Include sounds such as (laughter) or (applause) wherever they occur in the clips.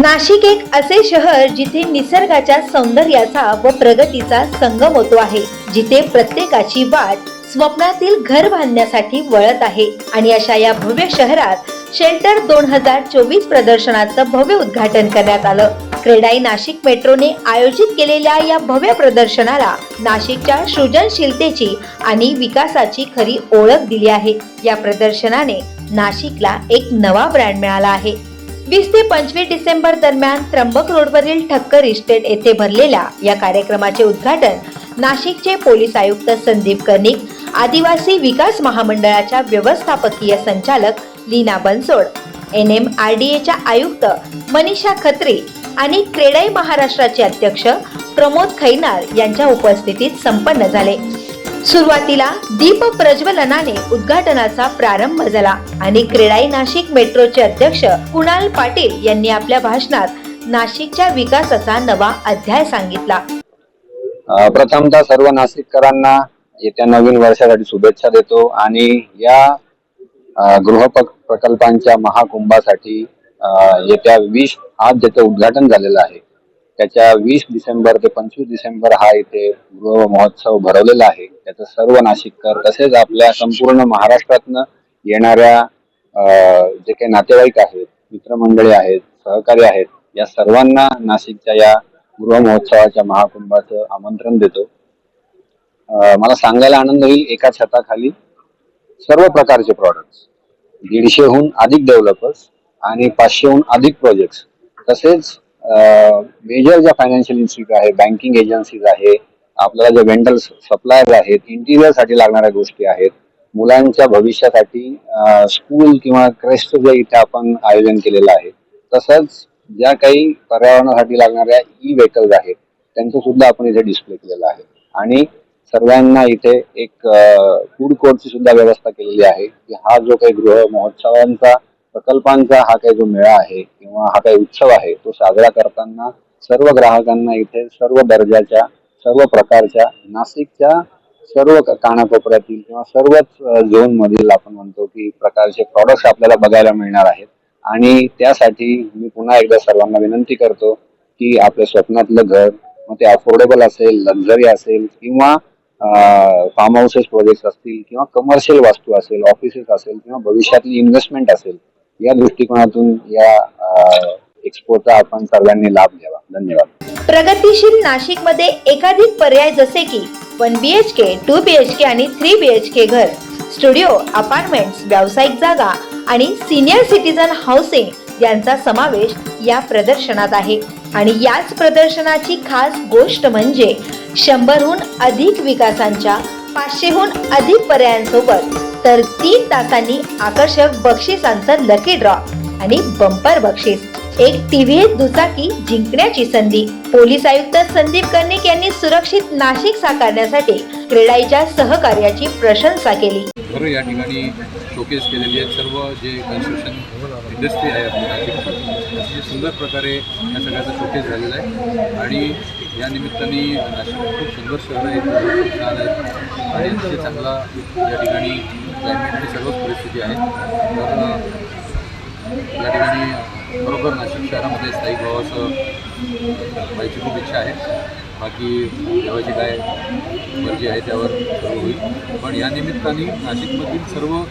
नाशिक एक असे शहर जिथे निसर्गाच्या सौंदर्याचा व प्रगतीचा संगम होतो आहे जिथे प्रत्येकाची वाट स्वप्नातील घर बांधण्यासाठी वळत आहे. आणि अशा या भव्य शहरात शेल्टर दोन हजार चोवीस प्रदर्शनाचं भव्य उद्घाटन करण्यात आलं. क्रेडाई नाशिक मेट्रोने आयोजित केलेल्या या भव्य प्रदर्शनाला नाशिकच्या सृजनशीलतेची आणि विकासाची खरी ओळख दिली आहे. या प्रदर्शनाने नाशिकला एक नवा ब्रँड मिळाला आहे. वीस ते पंचवीस डिसेंबर दरम्यान त्र्यंबक रोडवरील ठक्कर इस्टेट येथे भरलेल्या या कार्यक्रमाचे उद्घाटन नाशिकचे पोलीस आयुक्त संदीप कर्णिक आदिवासी विकास महामंडळाच्या व्यवस्थापकीय संचालक Leena Bansod N M R D एच्या आयुक्त मनीषा खत्री आणि क्रेडाई महाराष्ट्राचे अध्यक्ष प्रमोद खैनार यांच्या उपस्थितीत संपन्न झाले. सुरुवातीला दीप प्रज्वलनाने उद्घाटनाचा प्रारंभ झाला. आणि क्रेडाई नाशिक मेट्रोचे अध्यक्ष कुणाल पाटील यांनी आपल्या भाषणात नाशिकच्या विकासाचा नवा अध्याय सांगितला. प्रथमतः सर्व नाशिककरांना येत्या नवीन वर्षासाठी शुभेच्छा देतो आणि या गृह प्रकल्पांच्या महाकुंभासाठी येत्या वीस आज ज्याचं उद्घाटन झालेलं आहे त्याच्या वीस डिसेंबर ते पंचवीस डिसेंबर हा इथे गृह महोत्सव भरवलेला आहे. त्याचं सर्व नाशिककर तसेच आपल्या संपूर्ण महाराष्ट्रातनं येणाऱ्या जे काही नातेवाईक आहेत मित्रमंडळी आहेत सहकारी आहेत या सर्वांना नाशिकच्या या गृह महोत्सवाच्या महाकुंभाचं आमंत्रण देतो. मला सांगायला आनंद होईल एका छताखाली सर्व प्रकारचे प्रॉडक्ट्स दीडशेहून अधिक डेव्हलपर्स आणि पाचशेहून अधिक प्रोजेक्ट्स तसेच मेजर ज्या फायनान्शियल इन्स्टिट्यूट आहे बँकिंग एजन्सीज आहे आपल्याला जे वेंडल सप्लायर्स आहेत इंटिरियरसाठी लागणाऱ्या गोष्टी आहेत. मुलांच्या भविष्यासाठी स्कूल किंवा क्रेस्ट जे इथे आपण आयोजन केलेलं आहे तसंच ज्या काही पर्यावरणासाठी लागणाऱ्या ई व्हेकल्स आहेत त्यांचं सुद्धा आपण इथे डिस्प्ले केलेलं आहे. आणि सर्वांना इथे एक फूड कोर्टची सुद्धा व्यवस्था केलेली आहे की हा जो काही गृह महोत्सवांचा प्रकल्पांचा हा काही जो मेळा आहे किंवा हा काही उत्सव आहे तो साजरा करताना सर्व ग्राहकांना इथे सर्व दर्जाच्या सर्व प्रकारच्या नाशिकच्या सर्व कानाकोपऱ्यातील किंवा सर्वच झोन मधील आपण म्हणतो की प्रकारचे प्रॉडक्ट्स आपल्याला बघायला मिळणार आहेत. आणि त्यासाठी मी पुन्हा एकदा सर्वांना विनंती करतो की आपल्या स्वप्नातलं घर मग ते अफोर्डेबल असेल लक्झरी असेल किंवा फार्म हाऊसेस प्रोजेक्ट असतील किंवा कमर्शियल वास्तू असेल ऑफिसेस असेल किंवा भविष्यातली इन्व्हेस्टमेंट असेल या दृष्टिकोनातून या एक्सपोचा आपण सर्वांनी लाभ घ्यावा. धन्यवाद. प्रगतीशील नाशिकमध्ये एकाधिक पर्याय जसे की one B H K two B H K आणि थ्री बी एच के घर स्टुडिओ अपार्टमेंट्स व्यावसायिक जागा आणि सिनियर सिटीजन हाऊसिंग यांचा समावेश या प्रदर्शनात आहे. आणि याच प्रदर्शनाची खास गोष्ट म्हणजे शंभरहून अधिक विकासांच्या पाचशेहून अधिक पर्यायांसोबत तर तीन तासांनी आकर्षक बक्षिसांचं लकी ड्रॉ आणि बंपर बक्षीस. एक टीव्हीएस दुचाकी जिंकण्याची संधी. पोलीस आयुक्त संदीप कर्णिक यांनी सुरक्षित नाशिक साकारण्यासाठी क्रेडाईच्या सहकार्याची प्रशंसा केली. घरं या ठिकाणी शोकेस केलेली आहेत सर्व जे कन्स्ट्रक्शन इंडस्ट्री आहे आपली नाशिकची. सुंदर प्रकारे या सगळ्याचा शोकेस झालेला आहे. आणि या निमित्ताने नाशिक खूप सुंदर शहर आहे खूप छान आहे आणि चांगला या ठिकाणी क्लायमेट आणि सर्वच परिस्थिती आहे. तर या ठिकाणी बरोबर नाशिक शहरामध्ये स्थायिक व्हावं असं व्हायची खूप इच्छा आहे. बाकी देवाची काय मर्जी आहे त्यावर सर्व होईल. पण या निमित्ताने नाशिकमधील सर्व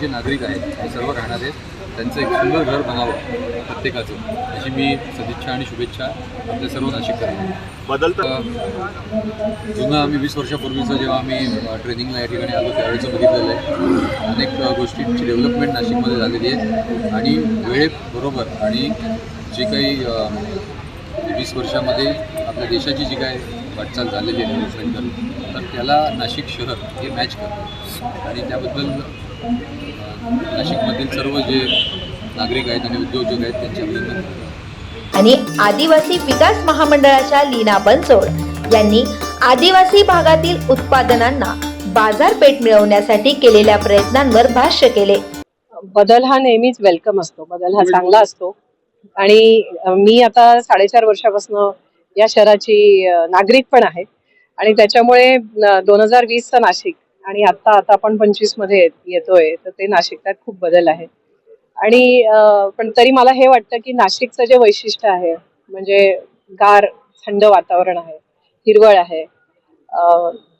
जे नागरिक आहेत ते सर्व राहणार आहेत. त्यांचं एक सुंदर घर बनावं प्रत्येकाचं. अशी मी सदिच्छा आणि शुभेच्छा आपल्या सर्व नाशिककरांना. बदलतं जुनं आम्ही वीस वर्षापूर्वीचं जेव्हा आम्ही ट्रेनिंगला या ठिकाणी आलो त्यावेळेचं बघितलेलं आहे. अनेक गोष्टींची डेव्हलपमेंट नाशिकमध्ये झालेली आहे. आणि वेळेबरोबर आणि जे काही वीस वर्षामध्ये आपल्या देशाची जी काय वाटचाल झालेली आहे डेव्हलपमेंट तर त्याला नाशिक शहर हे मॅच करतं. आणि त्याबद्दल नाशिकमधील सर्व जे नागरिक आहेत आणि उद्योजक आहेत त्यांचे अभिनंदन आणि आदिवासी विकास महामंडळाच्या लीना बनसोड यांनी आदिवासी भागातील उत्पादनांना बाजारपेठ मिळवण्यासाठी केलेल्या प्रयत्नांवर भाष्य केले. बदल हा नेहमीच वेलकम असतो. बदल हा चांगला असतो. आणि मी आता साडेचार वर्षापासून या शहराची नागरिक पण आहे. आणि त्याच्यामुळे दोन हजार वीसचा नाशिक आणि आता आता आपण पंचवीसमध्ये येतोय तर ते नाशिक खूप बदल आहे. आणि पण तरी मला हे वाटतं की नाशिकचं जे वैशिष्ट्य आहे म्हणजे गार थंड वातावरण आहे हिरवळ आहे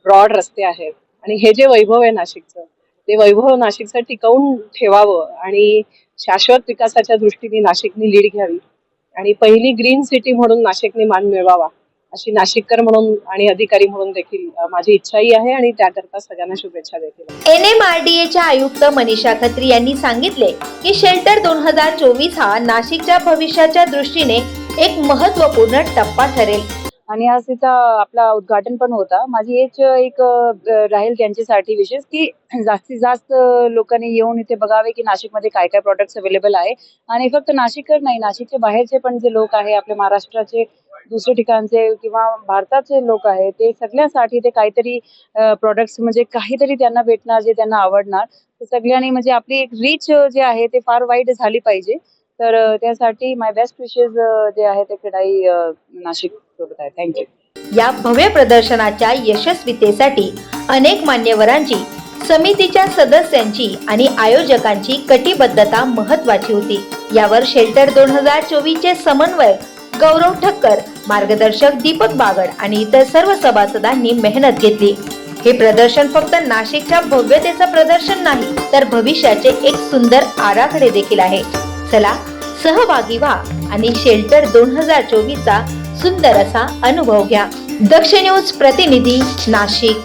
ब्रॉड रस्ते आहेत आणि हे जे वैभव आहे नाशिकचं ते वैभव नाशिकचं टिकवून ठेवावं आणि शाश्वत विकासाच्या दृष्टीने नाशिकने लीड घ्यावी आणि पहिली ग्रीन सिटी म्हणून नाशिकने मान मिळवावा. अशी नाशिककर म्हणून आणि अधिकारी म्हणून देखील माझी इच्छाही आहे आणि त्याकरता सगळ्यांना शुभेच्छा देखील एन एम आर डी एच्या आयुक्त मनीषा खत्री यांनी सांगितले की शेल्टर दोन हजार चोवीस हा नाशिकच्या भविष्याच्या दृष्टीने एक महत्त्वपूर्ण टप्पा ठरेल. आणि आज तिचा आपला उद्घाटन पण होता. माझी हेच एक राहील त्यांच्यासाठी विशेष की (clears throat) जास्तीत जास्त लोकांनी येऊन इथे बघावे की नाशिकमध्ये काय काय प्रॉडक्ट्स अवेलेबल आहे. आणि फक्त नाशिकच नाही नाशिकचे बाहेरचे पण जे लोक आहे आपल्या महाराष्ट्राचे दुसरे ठिकाणचे किंवा भारताचे लोक आहे ते सगळ्यांसाठी ते काहीतरी प्रॉडक्ट्स म्हणजे काहीतरी त्यांना भेटणार जे त्यांना आवडणार. सगळ्यांनी म्हणजे आपली एक रीच जे आहे ते फार वाईट झाली पाहिजे. तर त्यासाठी माय बेस्ट विशेस जे आहे ते क्रीडाई नाशिक सोबत आहे. थँक्यू या भव्य प्रदर्शनाच्या यशस्वीतेसाठी अनेक मान्यवरांची समितीच्या सदस्यांची आणि आयोजकांची कटिबद्धता महत्वाची होती. यावर शेल्टर दोन हजार चोवीस चे समन्वय गौरव ठक्कर मार्गदर्शक दीपक बागड आणि इतर सर्व सभासदांनी मेहनत घेतली. हे प्रदर्शन फक्त नाशिकच्या भव्यतेचं प्रदर्शन नाही तर भविष्याचे एक सुंदर आराखडे देखील आहे. चला सहभागी व्हा आणि शेल्टर दोन हजार चोवीस चा सुंदर असा अनुभव घ्या. दक्ष न्यूज प्रतिनिधी नाशिक.